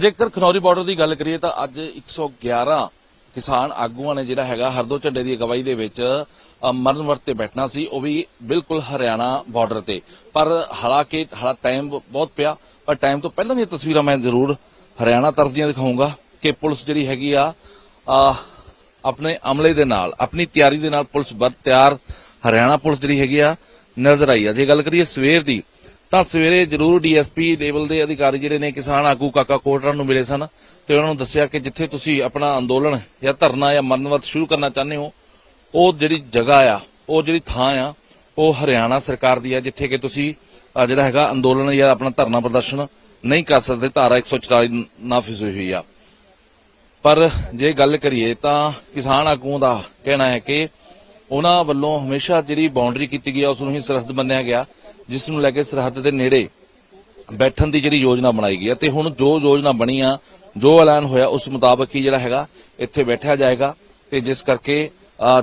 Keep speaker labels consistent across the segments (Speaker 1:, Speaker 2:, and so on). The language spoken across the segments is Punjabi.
Speaker 1: ਜੇਕਰ ਖਨੌਰੀ ਬਾਰਡਰ ਦੀ ਗੱਲ ਕਰੀਏ ਤਾਂ ਅੱਜ 111 ਕਿਸਾਨ ਆਗੂਆਂ ਨੇ ਜਿਹੜਾ ਹੈਗਾ ਹਰਦੋ ਝੰਡੇ ਦੀ ਅਗਵਾਈ ਦੇ ਵਿੱਚ ਮਰਨ ਵਰਤ ਤੇ ਬੈਠਣਾ ਸੀ, ਉਹ ਵੀ ਬਿਲਕੁਲ ਹਰਿਆਣਾ ਬਾਰਡਰ ਤੇ। ਪਰ ਹਾਲਾਂਕਿ, ਹਾਲਾ ਟਾਈਮ ਬਹੁਤ ਪਿਆ, ਪਰ ਟਾਈਮ ਤੋਂ ਪਹਿਲਾਂ ਦੀਆਂ ਤਸਵੀਰਾਂ ਮੈਂ ਜ਼ਰੂਰ ਹਰਿਆਣਾ ਤਰਫ ਦੀਆਂ ਦਿਖਾਉਂਗਾ ਕਿ ਪੁਲਿਸ ਜਿਹੜੀ ਹੈਗੀ ਆ ਆਪਣੇ ਅਮਲੇ ਦੇ ਨਾਲ, ਆਪਣੀ ਤਿਆਰੀ ਦੇ ਨਾਲ ਪੁਲਿਸ ਬਰ, ਤਿਆਰ ਹਰਿਆਣਾ ਪੁਲਿਸ ਜਿਹੜੀ ਹੈਗੀ ਆ, ਨਜ਼ਰ ਆਈ ਆ। ਜੇ ਗੱਲ ਕਰੀਏ ਸਵੇਰ ਦੀ ਤਾਂ ਸਵੇਰੇ ਜ਼ਰੂਰ ਡੀਐਸਪੀ ਲੈਵਲ ਦੇ ਅਧਿਕਾਰੀ ਜਿਹੜੇ ਨੇ ਕਿਸਾਨ ਆਗੂ ਕਾਕਾ ਕੋਟਰਾ ਨੂੰ ਮਿਲੇ ਸਨ ਤੇ ਉਹਨਾਂ ਨੂੰ ਦੱਸਿਆ ਕਿ ਜਿੱਥੇ ਤੁਸੀਂ ਆਪਣਾ ਅੰਦੋਲਨ ਜਾਂ ਧਰਨਾ ਜਾਂ ਮਰਨਵਤ ਸ਼ੁਰੂ ਕਰਨਾ ਚਾਹੁੰਦੇ ਹੋ, ਉਹ ਜਿਹੜੀ ਜਗ੍ਹਾ ਆ, ਉਹ ਜਿਹੜੀ ਥਾਂ ਆ, ਉਹ ਹਰਿਆਣਾ ਸਰਕਾਰ ਦੀ ਆ, ਜਿੱਥੇ ਕਿ ਤੁਸੀਂ ਜਿਹੜਾ ਹੈਗਾ ਅੰਦੋਲਨ ਜਾਂ ਆਪਣਾ ਧਰਨਾ ਪ੍ਰਦਰਸ਼ਨ ਨਹੀਂ ਕਰ ਸਕਦੇ, ਧਾਰਾ 144 ਨਾਫਿਜ਼ ਹੋਈ ਹੋਈ ਆ। ਪਰ ਜੇ ਗੱਲ ਕਰੀਏ ਤਾਂ ਕਿਸਾਨ ਆਗੂਆਂ ਦਾ ਕਹਿਣਾ ਹੈ ਕਿ ਉਹਨਾਂ ਵੱਲੋਂ ਹਮੇਸ਼ਾ ਜਿਹੜੀ ਬਾਉਂਡਰੀ ਕੀਤੀ ਗਈ ਉਸ ਨੂੰ ਹੀ ਸਰਹੱਦ ਮੰਨਿਆ ਗਿਆ, ਜਿਸ ਨੂੰ ਲੈ ਕੇ ਸਰਹੱਦ ਦੇ ਨੇੜੇ ਬੈਠਣ ਦੀ ਜਿਹੜੀ ਯੋਜਨਾ ਬਣਾਈ ਗਈ ਹੈ ਤੇ ਹੁਣ ਜੋ ਯੋਜਨਾ ਬਣੀ ਆ, ਜੋ ਐਲਾਨ ਹੋਇਆ, ਉਸ ਮੁਤਾਬਕ ਹੀ ਜਿਹੜਾ ਹੈਗਾ, ਇੱਥੇ ਬੈਠਿਆ ਜਾਏਗਾ। ਤੇ ਜਿਸ ਕਰਕੇ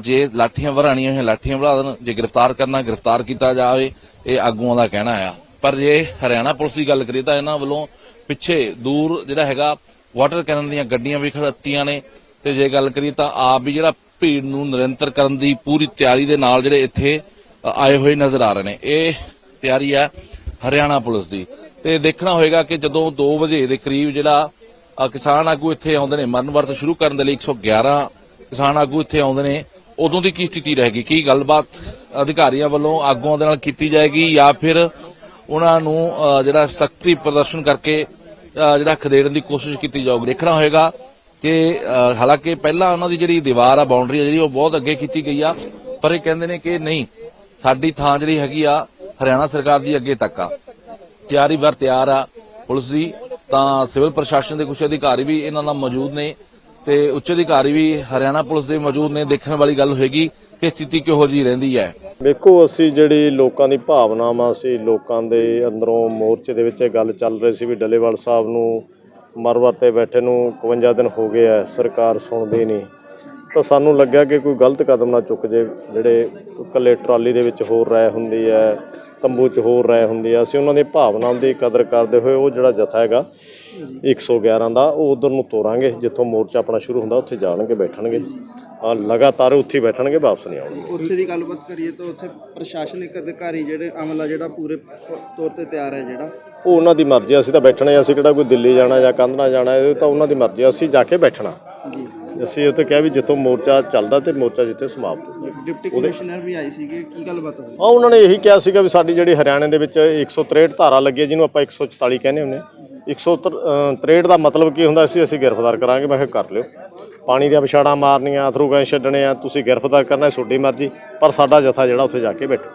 Speaker 1: ਜੇ ਲਾਠੀਆਂ ਵਰਾਣੀਆਂ ਹੋਈਆਂ, ਲਾਠੀਆਂ ਵਰਾ ਦੇਣ, ਜੇ ਗ੍ਰਿਫਤਾਰ ਕਰਨਾ, ਗ੍ਰਿਫਤਾਰ ਕੀਤਾ ਜਾਵੇ, ਇਹ ਆਗੂਆਂ ਦਾ ਕਹਿਣਾ ਆ। ਪਰ ਜੇ ਹਰਿਆਣਾ ਪੁਲਿਸ ਦੀ ਗੱਲ ਕਰੀਏ ਤਾਂ ਇਹਨਾਂ ਵੱਲੋਂ ਪਿੱਛੇ ਦੂਰ ਜਿਹੜਾ ਹੈਗਾ ਵਾਟਰ ਕੈਨਨ ਦੀਆਂ ਗੱਡੀਆਂ ਵੀ ਖੜਤੀਆਂ ਨੇ। ਤੇ ਜੇ ਗੱਲ ਕਰੀਏ ਤਾਂ ਆਪ ਵੀ ਜਿਹੜਾ ਭੀੜ ਨੂੰ ਨਿਰੰਤਰ ਕਰਨ ਦੀ ਪੂਰੀ ਤਿਆਰੀ ਦੇ ਨਾਲ ਜਿਹੜੇ ਇੱਥੇ ਆਏ ਹੋਏ ਨਜ਼ਰ ਆ ਰਹੇ ਨੇ। ਇਹ ਤਿਆਰੀ ਆ ਹਰਿਆਣਾ ਪੁਲਿਸ ਦੀ। ਤੇ ਦੇਖਣਾ ਹੋਏਗਾ ਕਿ ਜਦੋਂ 2 ਵਜੇ ਦੇ ਕਰੀਬ ਜਿਹੜਾ ਕਿਸਾਨ ਆਗੂ ਇੱਥੇ ਆਉਂਦੇ ਨੇ ਮਰਨ ਵਰਤ ਸ਼ੁਰੂ ਕਰਨ ਦੇ ਲਈ 111 ਕਿਸਾਨ ਆਗੂ ਇੱਥੇ ਆਉਂਦੇ ਨੇ, ਉਦੋਂ ਦੀ ਕੀ ਸਥਿਤੀ ਰਹੇਗੀ? ਕੀ ਗੱਲਬਾਤ ਅਧਿਕਾਰੀਆਂ ਵੱਲੋਂ ਆਗੂਆਂ ਦੇ ਨਾਲ ਕੀਤੀ ਜਾਏਗੀ ਜਾਂ ਫਿਰ ਉਹਨਾਂ ਨੂੰ ਜਿਹੜਾ ਸਖਤੀ ਪ੍ਰਦਰਸ਼ਨ ਕਰਕੇ ਜਿਹੜਾ ਖਦੇੜਨ ਦੀ ਕੋਸ਼ਿਸ਼ ਕੀਤੀ ਜਾਊਗੀ? ਦੇਖਣਾ ਹੋਏਗਾ ਕਿ ਹਾਲਾਂਕਿ ਪਹਿਲਾਂ ਉਹਨਾਂ ਦੀ ਜਿਹੜੀ ਦੀਵਾਰ ਆ ਬਾਉਂਡਰੀ ਆ ਜਿਹੜੀ, ਉਹ ਬਹੁਤ ਅੱਗੇ ਕੀਤੀ ਗਈ ਆ। ਪਰ ਇਹ ਕਹਿੰਦੇ ਨੇ ਕਿ ਨਹੀਂ, ਸਾਡੀ ਥਾਂ ਜਿਹੜੀ ਹੈਗੀ ਆ, ਹਰਿਆਣਾ ਸਰਕਾਰ ਦੀ ਅੱਗੇ ਤੱਕ ਆ। ਤਿਆਰੀ ਵਰ ਤਿਆਰ ਆ ਪੁਲਿਸ ਦੀ, ਤਾਂ ਸਿਵਲ ਪ੍ਰਸ਼ਾਸਨ ਦੇ ਕੁਝ ਅਧਿਕਾਰੀ ਵੀ ਇਹਨਾਂ ਨਾਲ ਮੌਜੂਦ ਨੇ ਤੇ ਉੱਚ ਅਧਿਕਾਰੀ ਵੀ ਹਰਿਆਣਾ ਪੁਲਿਸ ਦੇ ਮੌਜੂਦ ਨੇ। ਦੇਖਣ ਵਾਲੀ ਗੱਲ ਹੋਏਗੀ ਕਿ ਸਥਿਤੀ ਕਿਹੋ ਜੀ ਰਹਿੰਦੀ ਹੈ।
Speaker 2: ਵੇਖੋ ਅਸੀਂ ਜਿਹੜੀ ਲੋਕਾਂ ਦੀ ਭਾਵਨਾਵਾਂ ਸੀ ਲੋਕਾਂ ਦੇ ਅੰਦਰੋਂ ਮੋਰਚੇ ਦੇ ਵਿੱਚ ਇਹ ਗੱਲ ਚੱਲ ਰਹੀ ਸੀ ਵੀ ਡੱਲੇਵਾਲ ਸਾਹਿਬ ਨੂੰ ਮਰਵਰ ਤੇ ਬੈਠੇ ਨੂੰ 51 ਦਿਨ ਹੋ ਗਏ ਆ, ਸਰਕਾਰ ਸੁਣਦੀ ਨਹੀਂ। ਤਾਂ ਸਾਨੂੰ ਲੱਗਿਆ ਕਿ ਕੋਈ ਗਲਤ ਕਦਮ ਨਾ ਚੁੱਕ ਜੇ, ਜਿਹੜੇ ਇਕੱਲੇ ਟਰਾਲੀ ਦੇ ਵਿੱਚ ਹੋਰ ਰਾਇ ਹੁੰਦੀ ਹੈ, ਤੰਬੂ 'ਚ ਹੋਰ ਰਾਇ ਹੁੰਦੀ ਹੈ। ਅਸੀਂ ਉਹਨਾਂ ਦੀ ਭਾਵਨਾਵਾਂ ਦੀ ਕਦਰ ਕਰਦੇ ਹੋਏ ਉਹ ਜਿਹੜਾ ਜਥਾ ਹੈਗਾ 111 ਦਾ, ਉਹ ਉਧਰ ਨੂੰ ਤੋਰਾਂਗੇ, ਜਿੱਥੋਂ ਮੋਰਚਾ ਆਪਣਾ ਸ਼ੁਰੂ ਹੁੰਦਾ, ਉੱਥੇ ਜਾਣਗੇ, ਬੈਠਣਗੇ। ਆ ਲਗਾਤਾਰ ਉੱਥੇ ਬੈਠਣਗੇ, ਵਾਪਸ ਨਹੀਂ ਆਉਣਗੇ।
Speaker 3: ਉੱਥੇ ਦੀ ਗੱਲਬਾਤ ਕਰੀਏ ਤਾਂ ਉੱਥੇ ਪ੍ਰਸ਼ਾਸਨਿਕ ਅਧਿਕਾਰੀ ਜਿਹੜੇ, ਅਮਲਾ ਜਿਹੜਾ ਪੂਰੇ ਤੌਰ ਤੇ ਤਿਆਰ ਹੈ ਜਿਹੜਾ
Speaker 2: ਉਹ ਉਹਨਾਂ ਦੀ ਮਰਜ਼ੀ ਅਸੀਂ ਤਾਂ ਬੈਠਣਾ ਅਸੀਂ ਕਿਹੜਾ ਕੋਈ ਦਿੱਲੀ ਜਾਣਾ ਜਾਂ ਕੰਧਣਾ ਜਾਣਾ ਇਹ ਤਾਂ ਉਹਨਾਂ ਦੀ ਮਰਜ਼ੀ ਅਸੀਂ ਜਾ ਕੇ ਬੈਠਣਾ।
Speaker 3: ਜੀ।
Speaker 2: ਅਸੀਂ ਉੱਥੇ ਕਿਹਾ ਵੀ ਜਿੱਥੋਂ ਮੋਰਚਾ ਚੱਲਦਾ ਤੇ ਮੋਰਚਾ ਜਿੱਥੇ ਸਮਾਪਤ ਹੁੰਦਾ।
Speaker 3: ਡਿਪਟੀ ਕਮਿਸ਼ਨਰ ਵੀ ਆਏ ਸੀਗੇ ਕੀ ਗੱਲਬਾਤ ਹੋਈ?
Speaker 2: ਆ ਉਹਨਾਂ ਨੇ ਇਹੀ ਕਿਹਾ ਸੀਗਾ ਵੀ ਸਾਡੀ ਜਿਹੜੀ ਹਰਿਆਣੇ ਦੇ ਵਿੱਚ 163 ਧਾਰਾ ਲੱਗੀ ਹੈ ਜਿਹਨੂੰ ਆਪਾਂ 144 ਕਹਿੰਦੇ ਹੁੰਦੇ ਹਾਂ। 163 ਦਾ ਮਤਲਬ ਕੀ ਹੁੰਦਾ ਸੀ ਅਸੀਂ ਗ੍ਰਿਫਤਾਰ ਕਰਾਂਗੇ। ਮੈਂ ਕਿਹਾ ਕਰ ਲਿਓ। ਪਾਣੀ ਦੀਆਂ ਵਿਛਾੜਾਂ ਮਾਰਨੀਆਂ ਅਥਰੂ ਗੈਸ ਛੱਡਣੇ ਆ ਤੁਸੀਂ ਗ੍ਰਿਫਤਾਰ ਕਰਨਾ ਤੁਹਾਡੀ ਮਰਜ਼ੀ ਪਰ ਸਾਡਾ ਜਥਾ ਜਿਹੜਾ ਉੱਥੇ ਜਾ ਕੇ ਬੈਠੋ।